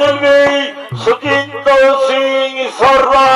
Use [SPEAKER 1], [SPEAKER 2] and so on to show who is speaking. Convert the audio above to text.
[SPEAKER 1] শিল্পী সুচিন্ত সিং সর্বা